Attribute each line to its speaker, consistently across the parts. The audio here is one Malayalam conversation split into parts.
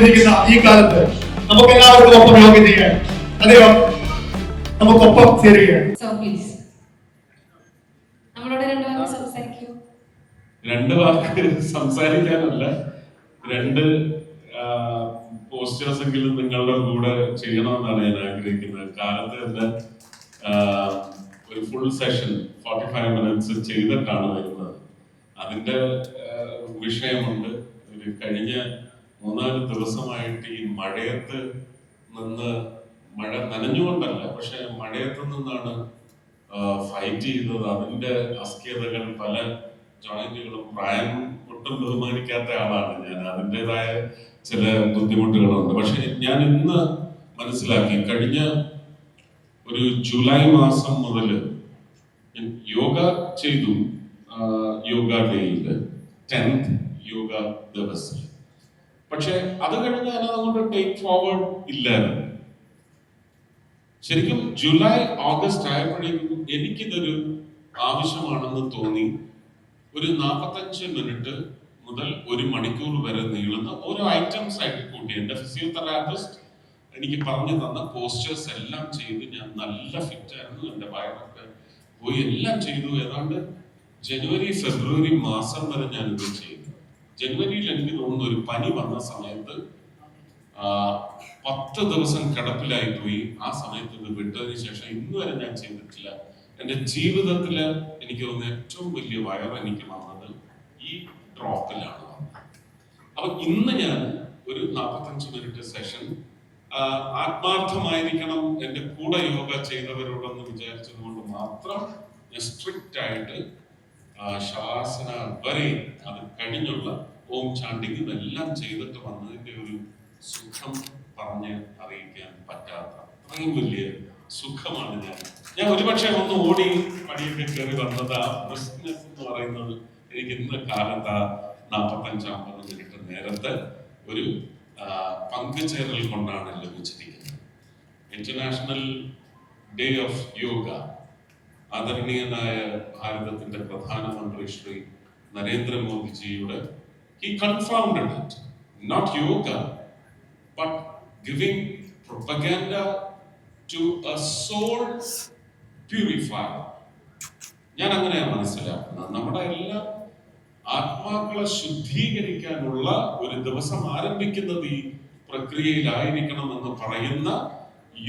Speaker 1: ഇരിക്കുന്ന ഈ കാലത്ത് നമുക്ക് എല്ലാവർക്കും ഒപ്പം യോഗ ചെയ്യാൻ അതെയോ നമുക്കൊപ്പം ചേരുകയാണ്.
Speaker 2: രണ്ടു വാക്ക്
Speaker 3: സംസാരിക്കാനല്ല. രണ്ട് പോസ്റ്റേഴ്സ് എങ്കിലും നിങ്ങളുടെ കൂടെ ചെയ്യണമെന്നാണ് ഞാൻ ആഗ്രഹിക്കുന്നത്. കാലത്ത് തന്നെ ഒരു full session forty five minutes ചെയ്തിട്ടാണ് വരുന്നത്. അതിന്റെ വിഷയമുണ്ട്. ഒരു കഴിഞ്ഞ മൂന്നാൽ ദിവസമായിട്ട് ഈ മഴയത്ത് നിന്ന് മഴ നനഞ്ഞുകൊണ്ടല്ല പക്ഷെ മഴയത്ത് നിന്നാണ് ഫൈറ്റ് ചെയ്തത്. അതിന്റെ അസ്ഥിരതകൾ പല ജോയിന്റുകളും പ്രായം ഒട്ടും ബഹുമാനിക്കാത്ത ആളാണ് ഞാൻ. അതിന്റെതായ ചില ബുദ്ധിമുട്ടുകളുണ്ട്. പക്ഷെ ഞാൻ ഇന്ന് മനസ്സിലാക്കി കഴിഞ്ഞ ഒരു ജൂലൈ മാസം മുതൽ യോഗ ചെയ്തു. യോഗ ഡേയിൽ ടെൻത്ത് യോഗ ദിവസം. പക്ഷെ അത് കഴിഞ്ഞ് ഞാൻ അതുകൊണ്ട് ടേക്ക് ഫോർവേഡ് ഇല്ലായിരുന്നു. ശരിക്കും ജൂലൈ ഓഗസ്റ്റ് ആയപ്പോഴേക്കും എനിക്കിതൊരു ആവശ്യമാണെന്ന് തോന്നി. ഒരു നാൽപ്പത്തഞ്ച് മിനിറ്റ് മുതൽ ഒരു മണിക്കൂർ വരെ നീളുന്ന ഓരോ ഐറ്റംസ് ആയിട്ട് കൂട്ടി. എന്റെ ഫിസിയോതെറാപ്പിസ്റ്റ് എനിക്ക് പറഞ്ഞു തന്ന പോസ്റ്റേഴ്സ് എല്ലാം ചെയ്ത് ഞാൻ നല്ല ഫിറ്റ് ആയിരുന്നു. എന്റെ വയറൊക്കെ പോയി എല്ലാം ചെയ്തു. ഏതാണ്ട് ജനുവരി ഫെബ്രുവരി മാസം വരെ ഞാൻ ഇത് ചെയ്തു. ജനുവരിയിൽ എനിക്ക് തോന്നുന്നു ഒരു പനി വന്ന സമയത്ത് പത്ത് ദിവസം കിടപ്പിലായി പോയി. ആ സമയത്ത് ഇത് വിട്ടതിന് ശേഷം ഇന്ന് വരെ ഞാൻ ചെയ്തിട്ടില്ല. എന്റെ ജീവിതത്തിൽ എനിക്ക് തോന്നുന്ന ഏറ്റവും വലിയ വയർ എനിക്ക് വന്നത് ഈ ഡ്രോപ്പിലാണ് വന്നത്. അപ്പൊ ഇന്ന് ഞാൻ ഒരു നാൽപ്പത്തഞ്ച് മിനിറ്റ് സെഷൻ ആത്മാർത്ഥമായിരിക്കണം എന്റെ കൂടെ യോഗ ചെയ്തവരോടൊന്ന് വിചാരിച്ചതുകൊണ്ട് മാത്രം സ്ട്രിക്റ്റ് ആയിട്ട് ശാസന വരെ അത് കഴിഞ്ഞുള്ള ഓം ചാണ്ടിങ് ഇതെല്ലാം ചെയ്തിട്ട് വന്നതിന്റെ ഒരു സുഖം പറഞ്ഞ് അറിയിക്കാൻ പറ്റാത്ത അത്രയും വലിയ സുഖമാണ് ഞാൻ. ഞാൻ ഒരുപക്ഷെ ഒന്ന് ഓടി പടിയൊക്കെ കയറി വന്നത് ആ ബിസിനസ് എന്ന് പറയുന്നത് എനിക്ക് ഇന്ന് കാലത്ത് ആ നാൽപ്പത്തഞ്ചാമ്പത് മിനിറ്റ് നേരത്തെ ഒരു പങ്കുചേരൽ കൊണ്ടാണ് ലഭിച്ചിരിക്കുന്നത്. ഇന്റർനാഷണൽ ഡേ ഓഫ് യോഗ ആദരണീയനായ ഭാരതത്തിന്റെ പ്രധാനമന്ത്രി Shri നരേന്ദ്രമോദിജിയുടെ he confounded it. Not yoga but giving propaganda to a soul purifier. ഞാൻ അങ്ങനെയാണ് മനസ്സിലാക്കുന്നത്. നമ്മുടെ എല്ലാ ആത്മാക്കളെ ശുദ്ധീകരിക്കാനുള്ള ഒരു ദിവസം ആരംഭിക്കുന്നത് ഈ പ്രക്രിയയിലായിരിക്കണമെന്ന് പറയുന്ന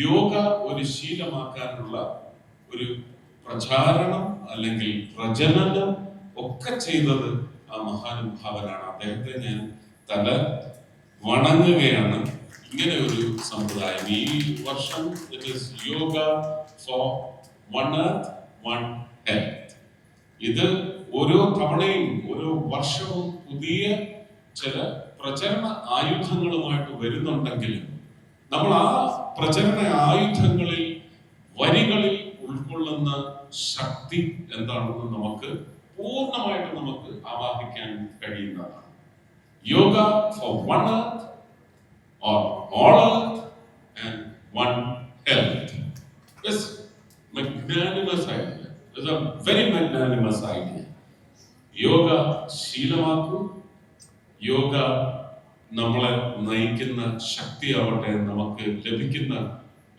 Speaker 3: യോഗ ഒരു ശീലമാക്കാനുള്ള ഒരു പ്രചാരണം അല്ലെങ്കിൽ പ്രജനനം ഒക്കെ ചെയ്തത് ആ മഹാനുഭാവനാണ് അദ്ദേഹത്തെ ഞാൻ തല വണങ്ങുകയാണ്. ഇങ്ങനെ ഒരു സമ്പ്രദായം. ഈ വർഷം it is yoga for one earth one health ഇത് ഓരോ തവണയും ഓരോ വർഷവും പുതിയ ചില പ്രചരണ ആയുധങ്ങളുമായിട്ട് വരുന്നുണ്ടെങ്കിലും നമ്മൾ ആ പ്രചരണ ആയുധങ്ങളിൽ വരികളിൽ ഉൾക്കൊള്ളുന്ന ശക്തി എന്താണെന്ന് നമുക്ക് പൂർണമായിട്ട് നമുക്ക് ആവാഹിക്കാൻ കഴിയുന്നതാണ് yoga for one earth or all earth and one health. It's a very magnanimous idea. Yoga ശീലമാക്കൂ yoga നമ്മളെ നയിക്കുന്ന ശക്തിയാവട്ടെ നമുക്ക് ലഭിക്കുന്ന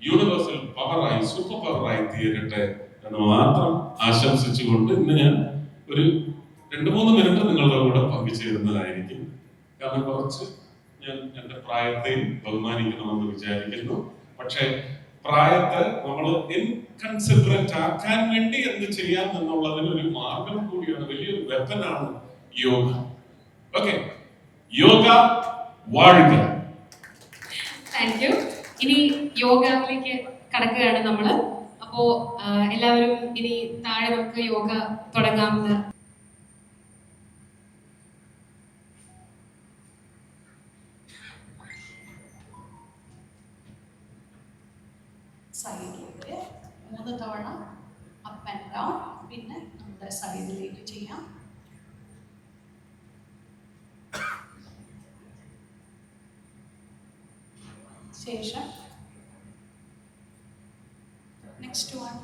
Speaker 3: യൂണിവേഴ്സൽ പവറായി സൂപ്പർ പവറായി തീരട്ടെ എന്ന് മാത്രം ആശംസിച്ചുകൊണ്ട് ഇന്ന് ഞാൻ ഒരു രണ്ട് മൂന്ന് മിനിറ്റ് നിങ്ങളുടെ കൂടെ പങ്കുചേരുന്നതായിരിക്കും. കാരണം കുറച്ച് ഞാൻ എന്റെ പ്രായത്തെയും ബഹുമാനിക്കണമെന്ന് വിചാരിക്കുന്നു. പക്ഷേ പ്രായത്തെ നമ്മൾ ഇൻകൺസിഡറേറ്റ് ആക്കാൻ വേണ്ടി എന്ത് ചെയ്യാം എന്നുള്ളതിന് ഒരു മാർഗം കൂടിയാണ് വലിയൊരു വെപ്പനാണ് യോഗ. ഓക്കെ യോഗ വാഴുക.
Speaker 2: ഇനി യോഗയിലേക്ക് കടക്കുകയാണ് നമ്മൾ അപ്പോ എല്ലാവരും ഇനി താഴെ നമുക്ക് യോഗ തുടങ്ങാമെന്ന്
Speaker 4: സൈഡിലേക്ക് മൂന്ന് തവണ അപ്പ് ആൻഡ് ഡൗൺ പിന്നെ നമ്മുടെ സൈഡിലേക്ക് ചെയ്യാം. ശേഷം നെക്സ്റ്റ് വൺ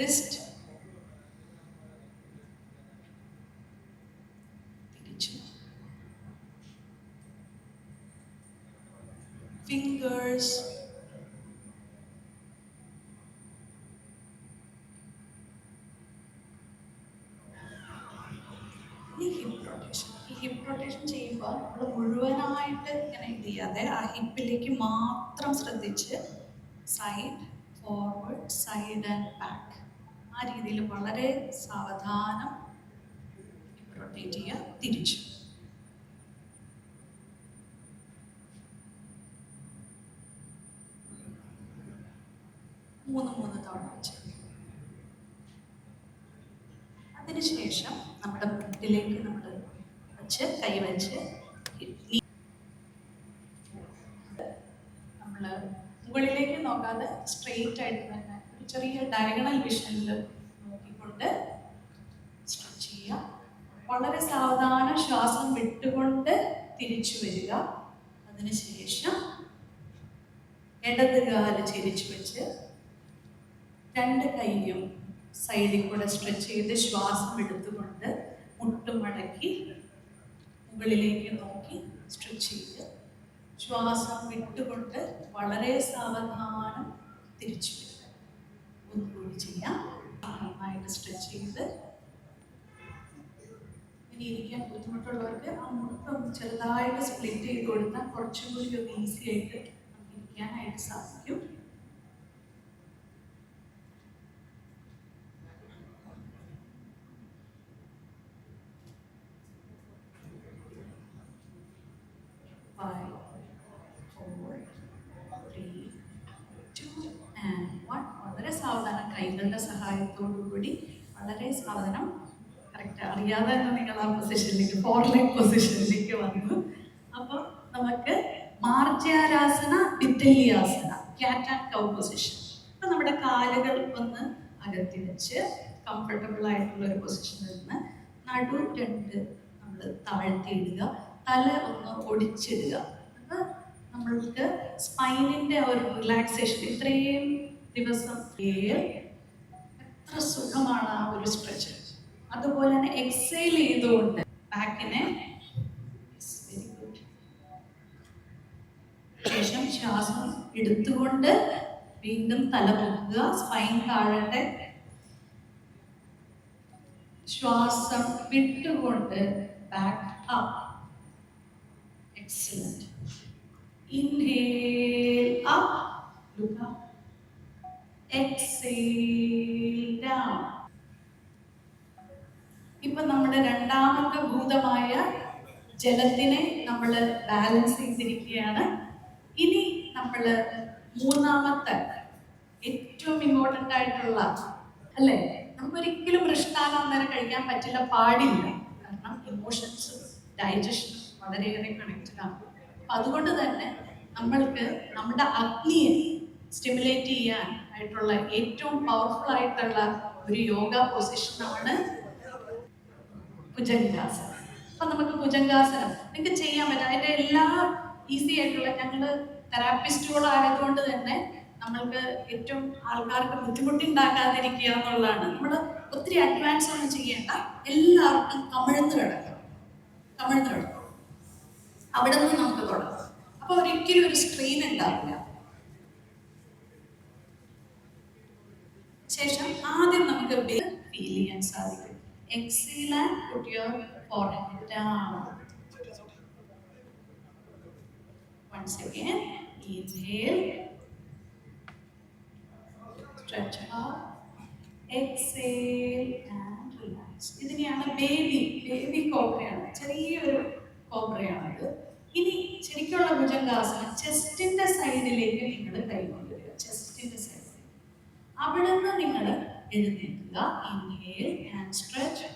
Speaker 4: റിസ്റ്റ് തിരിച്ചു fingers. ഈ ഹിപ്പ് റൊട്ടേഷൻ ഈ ഹിപ്പ് റൊട്ടേഷൻ ചെയ്യുമ്പോൾ നമ്മൾ മുഴുവനായിട്ട് ഇങ്ങനെ ഇത് ചെയ്യാതെ ആ ഹിപ്പിലേക്ക് മാത്രം ശ്രദ്ധിച്ച് സൈഡ് ഫോർവേഡ് ബാക്ക് ആ രീതിയിൽ വളരെ സാവധാനം റൊട്ടേറ്റ് ചെയ്യുക തിരിച്ചു. മൂന്ന് മൂന്ന് തവണ വെച്ച്. അതിനുശേഷം നമ്മുടെ മുട്ടിലേക്ക് നമ്മൾ വെച്ച് കൈ വെച്ച് നമ്മൾ മുകളിലേക്ക് നോക്കാതെ സ്ട്രെയിറ്റ് ആയിട്ട് ചെറിയ ഡയഗണൽ വിഷനിൽ നോക്കിക്കൊണ്ട് സ്ട്രെച്ച് ചെയ്യുക. വളരെ സാവധാനം ശ്വാസം വിട്ടുകൊണ്ട് തിരിച്ചു വരിക. അതിനുശേഷം ഇടത് കാൽ ചിരിച്ചു വെച്ച് രണ്ട് കൈയും സൈഡിൽ കൂടെ സ്ട്രെച്ച് ചെയ്ത് ശ്വാസം എടുത്തുകൊണ്ട് മുട്ടുമടക്കി മുകളിലേക്ക് നോക്കി സ്ട്രെച്ച് ചെയ്ത് ശ്വാസം വിട്ടുകൊണ്ട് വളരെ സാവധാനം തിരിച്ചു വരിക. ഒന്നുകൂടി ചെയ്യാം. നന്നായിട്ട് സ്ട്രെച്ച് ചെയ്ത് ഇനി ഇരിക്കാൻ ബുദ്ധിമുട്ടുള്ളവർക്ക് ആ മുട്ടം ചെറുതായിട്ട് സ്പ്ലിറ്റ് ചെയ്ത് കൊടുത്താൽ കുറച്ചും കൂടി ഒന്ന് ഈസി ആയിട്ട് നമുക്ക് ഇരിക്കാനായിട്ട് സാധിക്കും. കൈകളുടെ സഹായത്തോടു കൂടി വളരെ സാധനം കറക്റ്റ് അറിയാതെ തന്നെ നിങ്ങൾ ആ പൊസിഷനിലേക്ക് ഫോർ ലെഗ് പൊസിഷനിലേക്ക് വന്നു. അപ്പോൾ നമുക്ക് marjaryasana bitilasana cat and cow position അപ്പം നമ്മുടെ കാലുകൾ ഒന്ന് അകത്തി വെച്ച് കംഫർട്ടബിൾ ആയിട്ടുള്ള ഒരു പൊസിഷനിൽ നിന്ന് നടു രണ്ട് നമ്മൾ താഴ്ത്തിയിടുക തല ഒന്ന് ഒടിച്ചിടുക. അപ്പം നമ്മൾക്ക് സ്പൈനിന്റെ ഒരു റിലാക്സേഷൻ ഇത്രയും ദിവസം ഏ- എത്ര സുഖമാണ് ആ ഒരു സ്ട്രെച്ച് അതുപോലെ തന്നെ എക്സൈൽ ചെയ്തുകൊണ്ട് ബാക്കിനെ ശേഷം ശ്വാസം എടുത്തുകൊണ്ട് വീണ്ടും തല പൊക്കുക സ്പൈൻ താഴട്ടെ. ശ്വാസം വിട്ടുകൊണ്ട് back up excellent inhale up look നമ്മുടെ രണ്ടാമത്തെ ഭൂതമായ ജലത്തിനെ നമ്മൾ ബാലൻസ് ചെയ്തിരിക്കുകയാണ്. ഇനി നമ്മൾ മൂന്നാമത്തെ ഏറ്റവും ഇമ്പോർട്ടന്റ് ആയിട്ടുള്ള അല്ലേ? നമുക്കൊരിക്കലും അന്നേരം കഴിക്കാൻ പറ്റില്ല പാടില്ല. കാരണം ഇമോഷൻസും ഡൈജഷനും വളരെയേറെ കണക്റ്റഡ് ആണ്. അപ്പം അതുകൊണ്ട് തന്നെ നമ്മൾക്ക് നമ്മുടെ അഗ്നിയെ സ്റ്റിമുലേറ്റ് ചെയ്യാൻ ആയിട്ടുള്ള ഏറ്റവും പവർഫുൾ ആയിട്ടുള്ള ഒരു യോഗ പൊസിഷനാണ് ഭുജംഗാസനം അപ്പൊ നമുക്ക് ഭുജംഗാസനം നിങ്ങൾക്ക് ചെയ്യാൻ പറ്റും. അതിന്റെ എല്ലാ ഈസി ആയിട്ടുള്ള ഞങ്ങൾ തെറാപ്പിസ്റ്റുകളായതുകൊണ്ട് തന്നെ നമ്മൾക്ക് ഏറ്റവും ആൾക്കാർക്ക് ബുദ്ധിമുട്ടി ഉണ്ടാക്കാതിരിക്കുക എന്നുള്ളതാണ്. നമ്മൾ ഒത്തിരി അഡ്വാൻസ് ഒന്നും ചെയ്യേണ്ട. എല്ലാവർക്കും കമിഴ്ന്ന് കിടക്കണം. കമിഴ്ന്ന് കിടക്കണം. അവിടെ നിന്ന് നമുക്ക് തുടങ്ങാം. അപ്പൊ ഒരിക്കലും ഒരു സ്ട്രെയിൻ ഉണ്ടാവില്ല. ശേഷം ആദ്യം നമുക്ക് ഫീൽ ചെയ്യാൻ സാധിക്കും. Exhale and put your forehead Once again, inhale, stretch out exhale and relax. ഇതിനെയാണ് ബേബി ബേബി കോബ്രയാണ് ചെറിയൊരു കോബ്രയാണ് ഇത് ഇനി ശരിക്കുള്ള ഭുജംഗാസനം ചെസ്റ്റിന്റെ സൈഡിലേക്ക് നിങ്ങൾ കൈ കൊണ്ടുവരിക ചെസ്റ്റിന്റെ സൈഡിൽ അവിടെ നിന്ന് നിങ്ങൾ എഴുന്നേൽക്കുക ഇൻഹേൽ ആൻഡ് സ്ട്രെച്ച്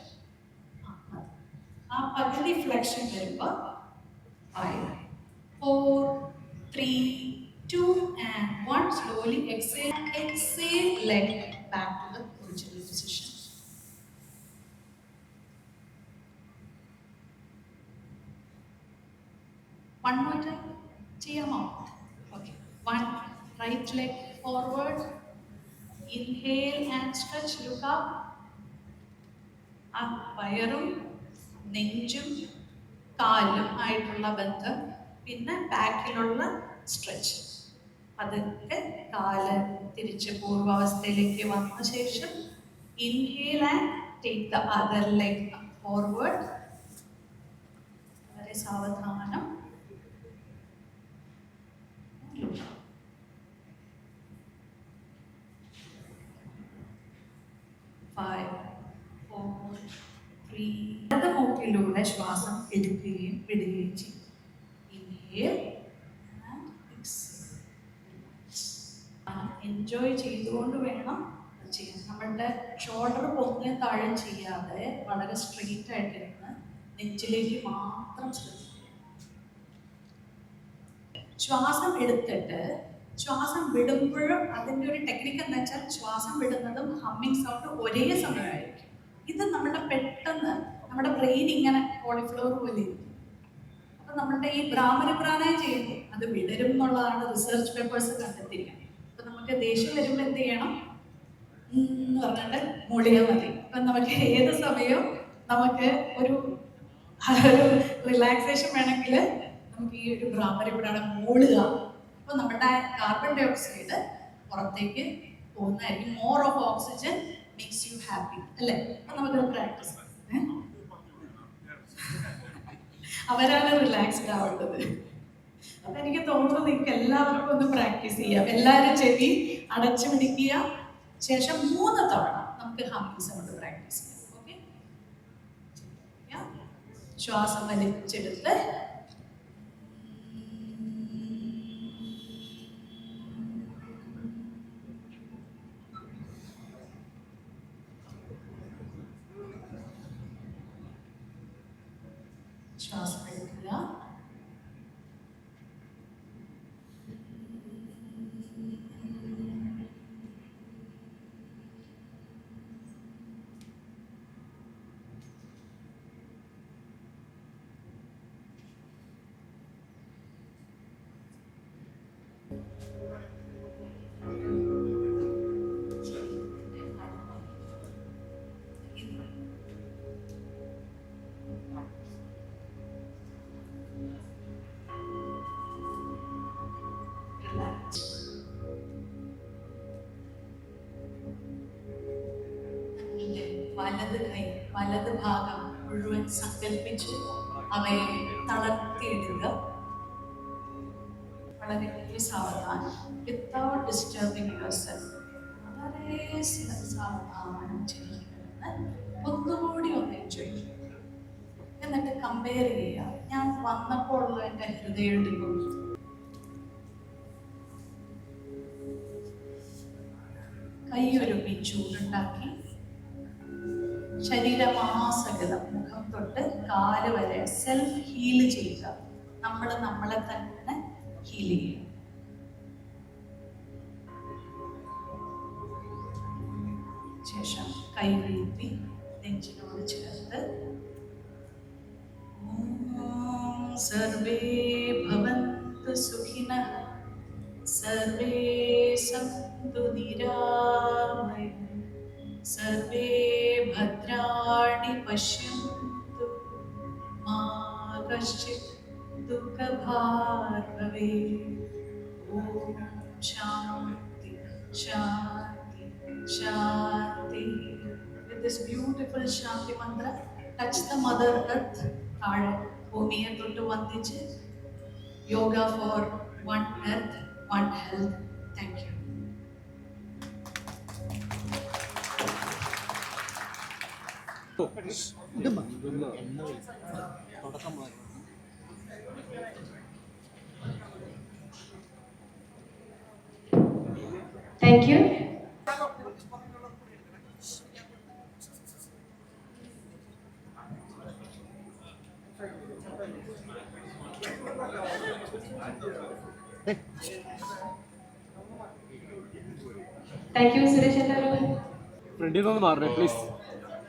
Speaker 4: ആ പകുതി ഫ്ലക്ഷൻ വരുമ്പോൾ five four, three, two, and one. Slowly exhale. Exhale, look ആ വയറും നെഞ്ചും കാലും ആയിട്ടുള്ള ബന്ധം പിന്നെ ബാക്കിലുള്ള സ്ട്രെച്ച് അതൊക്കെ കാൽ തിരിച്ച് പൂർവാവസ്ഥയിലേക്ക് വന്ന ശേഷം inhale and take the other leg forward വളരെ സാവധാനം ഫൈവ് ഫോർ ത്രീ മൂക്കിലൂടെ ശ്വാസം എടുക്കുകയും വിടുകയും ചെയ്യും. എൻജോയ് ചെയ്തുകൊണ്ട് വേണം ചെയ്യാൻ. നമ്മളുടെ ഷോൾഡർ പൊങ്ങി താഴെ ചെയ്യാതെ വളരെ സ്ട്രെയിറ്റ് ആയിട്ടിരുന്ന് നെഞ്ചിലേക്ക് മാത്രം ശ്രദ്ധിക്കുക. ശ്വാസം എടുത്തിട്ട് ശ്വാസം വിടുമ്പോഴും അതിന്റെ ഒരു ടെക്നിക്ക് എന്താ വെച്ചാൽ ശ്വാസം വിടുന്നതും ഹമ്മിങ് സൗണ്ട് ഒരേ സമയമായിരിക്കും. ഇത് നമ്മുടെ പെട്ടെന്ന് നമ്മുടെ ബ്രെയിൻ ഇങ്ങനെ കോളിഫ്ലവർ പോലെ അപ്പൊ നമ്മുടെ ഈ ഭ്രാമര പ്രാണായം ചെയ്യുമ്പോൾ അത് വിടരും എന്നുള്ളതാണ് റിസർച്ച് പേപ്പേഴ്സ് കണ്ടെത്തിയിരിക്കുന്നത്. അപ്പൊ നമുക്ക് ദേഷ്യം വരുമ്പോൾ എന്ത് ചെയ്യണം? എന്ന് പറഞ്ഞിട്ട് മൂളിയാൽ മതി. അപ്പൊ നമുക്ക് ഏത് സമയവും നമുക്ക് ഒരു ഒരു റിലാക്സേഷൻ വേണമെങ്കിൽ നമുക്ക് ഈ ഒരു ഭ്രാമര പ്രാണം മൂളുക. അപ്പൊ നമ്മുടെ കാർബൺ ഡൈ ഓക്സൈഡ് പുറത്തേക്ക് പോകുന്നതായിരിക്കും. More of oxygen makes you happy അല്ലേ? അപ്പൊ നമുക്ക് പ്രാക്ടീസ് അവരാണ് റിലാക്സ്ഡ് ആവേണ്ടത്. അപ്പൊ എനിക്ക് തോന്നുന്നു നിങ്ങൾക്ക് എല്ലാവർക്കും ഒന്ന് പ്രാക്ടീസ് ചെയ്യാം. എല്ലാവരും ചെവി അടച്ചു പിടിക്കുക. ശേഷം മൂന്ന് തവണ നമുക്ക് ഹംസ കൊണ്ട് പ്രാക്ടീസ് ചെയ്യാം. ഓക്കെ ശ്വാസം വലിച്ചെടുത്ത് ശ്വാസം വലത് ഭാഗം മുഴുവൻ സങ്കല്പിച്ച് അവയെ തളർത്തിയിടുക. വളരെ ഒന്നുകൂടി ഒന്ന് എന്നിട്ട് കമ്പയർ ചെയ്യുക. ഞാൻ വന്നപ്പോൾ ഉള്ള എന്റെ ഹൃദയടിക്കും കൈയൊരുമി ചൂടുണ്ടാക്കി ശരീരമാസകലം മുഖം തൊട്ട് കാൽ വരെ സെൽഫ് ഹീൽ ചെയ്യുക. നമ്മൾ നമ്മളെ തന്നെ ഹീൽ ചെയ്യുക. ശേഷം കൈ വീഴ്ത്തി നെഞ്ചിനോട് ചേർത്ത് സർവേ സുഖിനഃ സർവേ സന്തു നിരാമയ സർവേ ഭദ്രാണി പശ്യന്തു മാ കശ്ചിത് ദുഃഖഭാഗ് ഭവേത് ഓം ശാന്തി ശാന്തി ശാന്തി with this beautiful Shanti mantra touch the mother earth താഴെ ഭൂമിയെ തൊട്ട് വന്ദിച്ച് yoga for one earth one health thank
Speaker 2: you thank you thank you Suresh
Speaker 5: ഫ്രണ്ടിൽ നിന്ന് മാറണേ പ്ലീസ്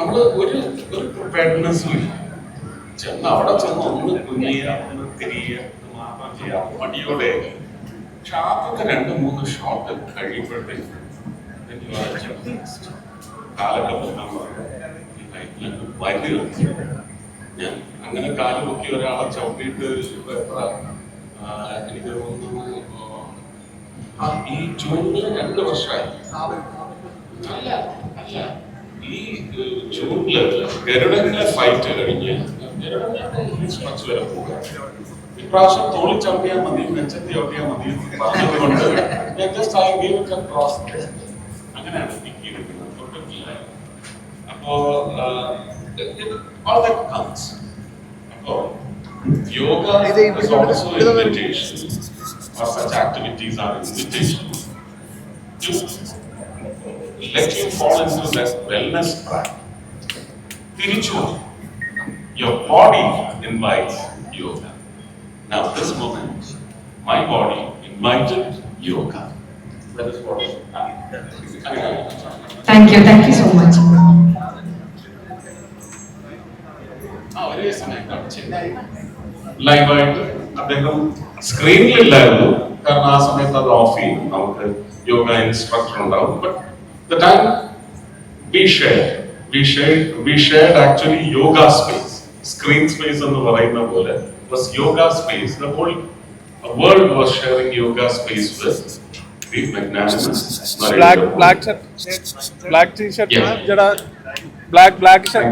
Speaker 3: നമ്മൾ ഒരു ഒരു പ്രിപ്പയർഡ്നെസ്സും ഇല്ല. ചെന്ന് അവിടെ ചെന്ന് ഒന്ന് കുനിയുക ഒന്ന് തിരിയുക മാത്രം ചെയ്യാം. മടിയോടെ. പക്ഷെ ആദ്യത്തെ രണ്ട് മൂന്ന് ഷോട്ട് കഴിയുമ്പോഴത്തേക്ക് പറയും ഞാൻ അങ്ങനെ കാൽ പൊക്കി ഒരാളെ ചവിട്ടിയിട്ട് എനിക്ക് തോന്നുന്നു ഈ ജൂണിൽ രണ്ട് വർഷമായി. അല്ല അല്ല. ഈ ചൂടിൽ ജൂണിൽ ഗരുഡനിലെ ഫൈറ്റ് കഴിഞ്ഞ് കുറച്ച് വരെ പോകാം ഇപ്രാവശ്യം തോളി ചവിട്ടിയാൽ മതി നെച്ചത്തി ചവിട്ടിയാൽ മതി പറഞ്ഞതുകൊണ്ട് just I gave it a cross. അങ്ങനെയാണ് എനിക്ക് എടുക്കുന്നത് തൊട്ടിട്ടില്ല അപ്പോ all that comes. അപ്പോ yoga is also such activities are invitation. To let you fall into this wellness trap. Spiritual. Your body invites yoga. Now, this moment, my body invited yoga. That is what is
Speaker 2: you, much
Speaker 3: ആ ഒരേ സമയത്താണ് ലൈവായിട്ട് അദ്ദേഹം സ്ക്രീനിലില്ലായിരുന്നു കാരണം ആ സമയത്ത് അത് ഓഫ് ചെയ്യും നമുക്ക് യോഗ ഇൻസ്ട്രക്ടർ ഉണ്ടാവും but The time we share we share we shared actually yoga space screen space എന്ന് പറയുന്ന പോലെ was yoga space the whole world was sharing yoga space with the magnanimous
Speaker 6: Black,
Speaker 3: Narendra
Speaker 6: black
Speaker 3: Modi.
Speaker 6: shirt. Black t-shirt.
Speaker 3: Yeah.
Speaker 6: ജടാ black, black shirt.